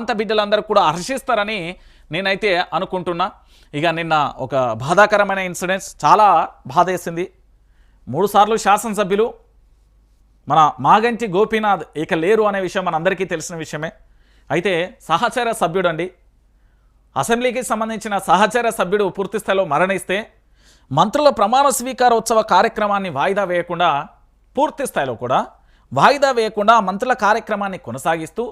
ప్రాంత బిడ్డలందరూ కూడా హర్షిస్తారని నేనైతే అనుకుంటున్నా. ఇక నిన్న ఒక బాధాకరమైన ఇన్సిడెంట్స్ చాలా బాధ వేసింది మూడుసార్లు శాసనసభ్యులు మన మాగంటి గోపీనాథ్ ఇక లేరు అనే విషయం మనందరికీ తెలిసిన విషయమే. అయితే సహచర సభ్యుడు అండి అసెంబ్లీకి సంబంధించిన సహచర సభ్యుడు పూర్తి స్థాయిలో మరణిస్తే మంత్రుల ప్రమాణ స్వీకారోత్సవ కార్యక్రమాన్ని వాయిదా వేయకుండా పూర్తి స్థాయిలో కూడా వాయిదా వేయకుండా మంత్రుల కార్యక్రమాన్ని కొనసాగిస్తూ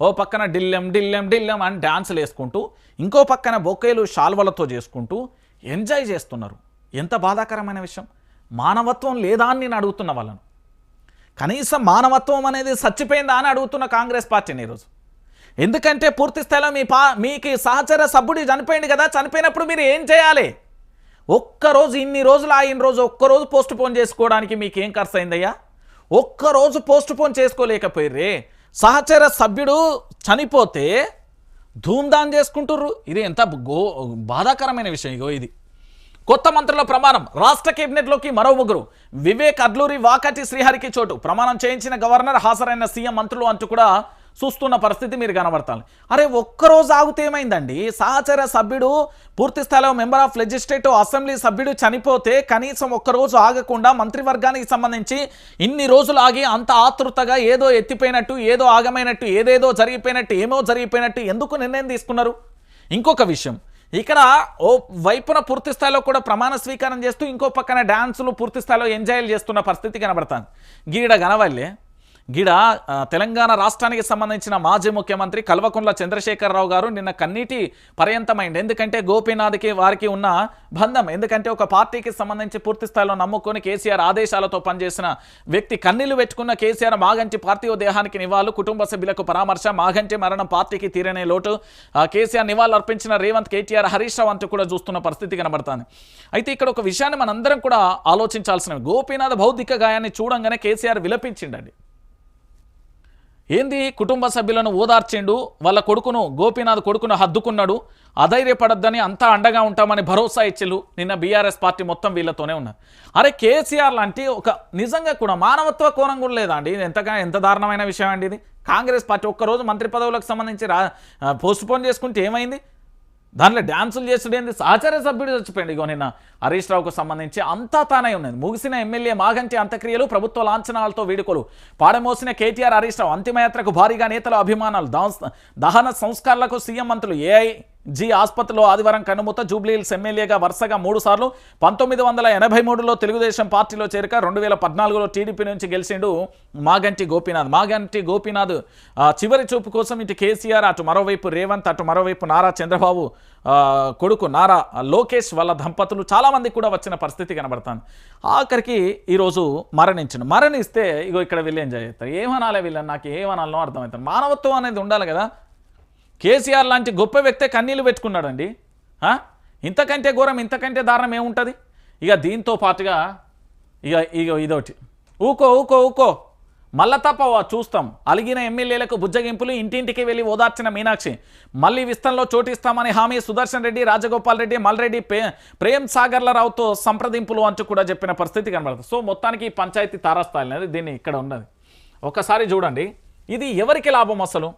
ఓ పక్కన డిల్లెం డిల్లెం డిల్లెం అని డ్యాన్సులు వేసుకుంటూ ఇంకో పక్కన బొకేలు షాల్వలతో చేసుకుంటూ ఎంజాయ్ చేస్తున్నారు. ఎంత బాధాకరమైన విషయం. మానవత్వం లేదా అని నేను అడుగుతున్న వాళ్ళను. కనీసం మానవత్వం అనేది చచ్చిపోయిందా అని అడుగుతున్న కాంగ్రెస్ పార్టీని ఈరోజు. ఎందుకంటే పూర్తి స్థాయిలో మీ పా మీకు సహచర సభ్యుడు చనిపోయింది కదా చనిపోయినప్పుడు మీరు ఏం చేయాలి? ఒక్కరోజు ఇన్ని రోజులు ఆయన రోజు ఒక్కరోజు పోస్ట్ పోన్ చేసుకోవడానికి మీకేం ఖర్చు అయిందయ్యా ఒక్కరోజు పోస్ట్ పోన్ చేసుకోలేకపోయిర్రే. సహచర సభ్యుడు చనిపోతే ధూమ్ధాం చేసుకుంటుర్రు. ఇది ఎంత గో బాధాకరమైన విషయం ఇగో ఇది. కొత్త మంత్రుల ప్రమాణం. రాష్ట్ర కేబినెట్లోకి మరో ముగ్గురు. వివేక్ అడ్లూరి వాకటి శ్రీహరికి చోటు. ప్రమాణం చేయించిన గవర్నర్ హాజరైన సీఎం మంత్రులు అంటూ కూడా చూస్తున్న పరిస్థితి మీరు కనబడతాను. అరే ఒక్కరోజు ఆగితే ఏమైందండి? సహచర సభ్యుడు పూర్తి స్థాయిలో మెంబర్ ఆఫ్ లెజిస్లేటివ్ అసెంబ్లీ సభ్యుడు చనిపోతే కనీసం ఒక్కరోజు ఆగకుండా మంత్రివర్గానికి సంబంధించి ఇన్ని రోజులు ఆగి అంత ఆతృతగా ఏదో ఎత్తిపోయినట్టు ఏదో ఆగమైనట్టు ఏదేదో జరిగిపోయినట్టు ఏమో జరిగిపోయినట్టు ఎందుకు నిర్ణయం తీసుకున్నారు? ఇంకొక విషయం. ఇక్కడ ఓ వైపున పూర్తి స్థాయిలో కూడా ప్రమాణ స్వీకారం చేస్తూ ఇంకో పక్కన డ్యాన్సులు పూర్తి స్థాయిలో ఎంజాయ్లు చేస్తున్న పరిస్థితి కనబడతాను. గీడ కనవల్లే గిడ తెలంగాణ రాష్ట్రానికి సంబంధించిన మాజీ ముఖ్యమంత్రి కల్వకుంట్ల చంద్రశేఖరరావు గారు నిన్న కన్నీటి పర్యంతమైంది. ఎందుకంటే గోపీనాథ్కి వారికి ఉన్న బంధం ఎందుకంటే ఒక పార్టీకి సంబంధించి పూర్తి స్థాయిలో నమ్ముకొని కేసీఆర్ ఆదేశాలతో పనిచేసిన వ్యక్తి కన్నీళ్ళు పెట్టుకున్న కేసీఆర్ మాగంటి పార్థివ దేహానికి నివాళులు కుటుంబ సభ్యులకు పరామర్శ మాగంటి మరణం పార్టీకి తీరనే లోటు కేసీఆర్ నివాళులు అర్పించిన రేవంత్ కేటీఆర్ హరీష్ రావు అంటూ కూడా చూస్తున్న పరిస్థితి కనబడుతుంది. అయితే ఇక్కడ ఒక విషయాన్ని మనందరం కూడా ఆలోచించాల్సిన గోపీనాథ్ భౌతిక గాయాన్ని చూడంగానే కేసీఆర్ విలపించిండండి. ఏంది కుటుంబ సభ్యులను ఓదార్చిండు? వాళ్ళ కొడుకును గోపీనాథ్ కొడుకును హద్దుకున్నాడు. అధైర్యపడద్దని అంతా అండగా ఉంటామని భరోసా ఇచ్చిళ్ళు. నిన్న బీఆర్ఎస్ పార్టీ మొత్తం వీళ్ళతోనే ఉన్నారు అరే కేసీఆర్ లాంటి ఒక నిజంగా కూడా మానవత్వ కోణం కూడా లేదా అండి? ఇది ఎంతగా ఎంత దారుణమైన విషయం అండి ఇది? కాంగ్రెస్ పార్టీ ఒక్కరోజు మంత్రి పదవులకు సంబంధించి రా పోస్ట్పోన్ చేసుకుంటే ఏమైంది? దాంట్లో డ్యాన్సులు చేసుడేంది సహచర సభ్యుడు చచ్చిపోయింది ఇగో నిన్న హరీష్ రావుకు సంబంధించి అంతా తానే ఉన్నది. ముగిసిన ఎమ్మెల్యే మాగంటి అంత్యక్రియలు ప్రభుత్వ లాంఛనాలతో వేడుకలు. పాడమోసిన కేటీఆర్ హరీష్ రావు అంతిమయాత్రకు భారీగా నేతల అభిమానాలు దహన సంస్కారాలకు సీఎం మంత్రులు ఏఐ జీ ఆసుపత్రిలో ఆదివారం కన్నుమూత జూబ్లీహిల్స్ ఎమ్మెల్యేగా వరుసగా మూడు సార్లు పంతొమ్మిది వందల ఎనభై మూడులో తెలుగుదేశం పార్టీలో చేరిక రెండు వేల పద్నాలుగులో టీడీపీ నుంచి గెలిచిండు మాగంటి గోపీనాథ్. మాగంటి గోపీనాథ్ చివరి చూపు కోసం ఇటు కేసీఆర్ అటు మరోవైపు రేవంత్ అటు మరోవైపు నారా చంద్రబాబు కొడుకు నారా లోకేష్ వాళ్ళ దంపతులు చాలామంది కూడా వచ్చిన పరిస్థితి కనబడుతుంది. ఆఖరికి ఈరోజు మరణించను. మరణిస్తే ఇగో ఇక్కడ వీళ్ళు ఎంజాయ్ చేస్తారు ఏమనాలి వీళ్ళని? నాకు ఏమనాలనో అర్థమవుతుంది. మానవత్వం అనేది ఉండాలి కదా. కేసీఆర్ లాంటి గొప్ప వ్యక్తే కన్నీళ్ళు పెట్టుకున్నాడండి. ఇంతకంటే ఘోరం ఇంతకంటే దారుణం ఏముంటుంది? ఇక దీంతో పాటుగా ఇక ఇక ఇదొకటి. ఊకో ఊకో ఊకో. మళ్ళా తప్ప చూస్తాం. అలిగిన ఎమ్మెల్యేలకు బుజ్జగింపులు ఇంటింటికి వెళ్ళి ఓదార్చిన మీనాక్షి. మళ్ళీ విస్తరణలో చోటిస్తామని హామీ సుదర్శన్ రెడ్డి రాజగోపాల్ రెడ్డి మల్రెడ్డి ప్రేమ్ ప్రేమ్ సాగర్లరావుతో సంప్రదింపులు అంటూ కూడా చెప్పిన పరిస్థితి కనబడుతుంది. సో మొత్తానికి పంచాయతీ తారాస్థాయి అనేది దీన్ని ఇక్కడ ఉన్నది. ఒకసారి చూడండి. ఇది ఎవరికి లాభం అసలు?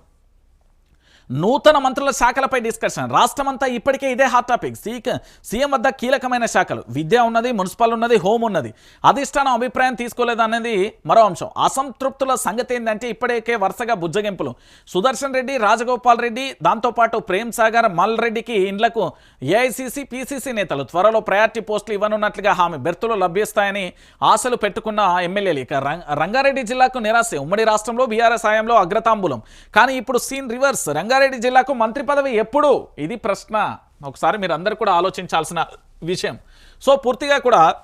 నూతన మంత్రుల శాఖలపై డిస్కషన్ రాష్ట్రమంతా ఇప్పటికే ఇదే హాట్ టాపిక్ సీక సీఎం వద్ద కీలకమైన శాఖలు. విద్య ఉన్నది మున్సిపల్ ఉన్నది హోమ్ ఉన్నది. అధిష్టానం అభిప్రాయం తీసుకోలేదనేది మరో అంశం. అసంతృప్తుల సంగతి ఏంటంటే ఇప్పటికే వరుసగా బుజ్జగింపులు. సుదర్శన్ రెడ్డి రాజగోపాల్ రెడ్డి దాంతోపాటు ప్రేమ్ సాగర్ మల్ రెడ్డికి ఇండ్లకు ఏఐసిసి పిసిసి నేతలు. త్వరలో ప్రయారిటీ పోస్టులు ఇవ్వనున్నట్లుగా హామీ. బెర్తులు లభ్యస్తాయని ఆశలు పెట్టుకున్న ఎమ్మెల్యేలు. ఇక రంగారెడ్డి జిల్లాకు నిరాశ. ఉమ్మడి రాష్ట్రంలో బీఆర్ఎస్ హయాంలో అగ్రతాంబూలం. కానీ ఇప్పుడు సీన్ రివర్స్. రంగారెడ్డి జిల్లాకు మంత్రి పదవి ఎప్పుడు? ఇది ప్రశ్న. ఒకసారి మీరు అందరు కూడా ఆలోచించాల్సిన విషయం. సో పూర్తిగా కూడా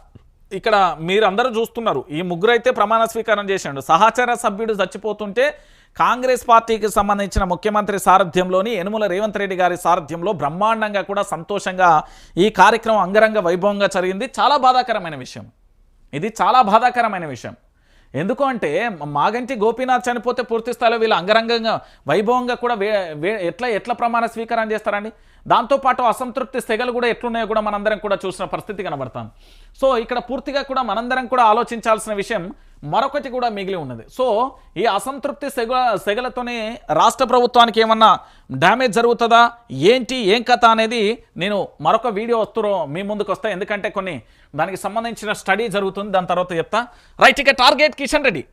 ఇక్కడ మీరందరూ చూస్తున్నారు. ఈ ముగ్గురు అయితే ప్రమాణ స్వీకారం చేసిండు. సహచర సభ్యుడు చచ్చిపోతుంటే కాంగ్రెస్ పార్టీకి సంబంధించిన ముఖ్యమంత్రి సారథ్యంలోని యనుమల రేవంత్ రెడ్డి గారి సారథ్యంలో బ్రహ్మాండంగా కూడా సంతోషంగా ఈ కార్యక్రమం అంగరంగ వైభవంగా జరిగింది. చాలా బాధాకరమైన విషయం. ఇది చాలా బాధాకరమైన విషయం. ఎందుకు అంటే మాగంటి గోపీనాథ్ చనిపోతే పూర్తి స్థాయిలో వీళ్ళు అంగరంగంగా వైభవంగా కూడా వే- ఎట్లా ఎట్లా ప్రమాణ స్వీకారం చేస్తారండి? దాంతోపాటు అసంతృప్తి సెగలు కూడా ఎట్లున్నాయో కూడా మనందరం కూడా చూసిన పరిస్థితి కనబడతాం. సో ఇక్కడ పూర్తిగా కూడా మనందరం కూడా ఆలోచించాల్సిన విషయం మరొకటి కూడా మిగిలి ఉన్నది. సో ఈ అసంతృప్తి సెగ సెగలతోనే రాష్ట్ర ప్రభుత్వానికి ఏమన్నా డ్యామేజ్ జరుగుతుందా? ఏంటి? ఏం కథ అనేది నేను మరొక వీడియో వస్తురో మీ ముందుకు వస్తా. ఎందుకంటే కొన్ని దానికి సంబంధించిన స్టడీ జరుగుతుంది. దాని తర్వాత చెప్తా. రైట్ ఇక టార్గెట్ కిషన్ రెడ్డి.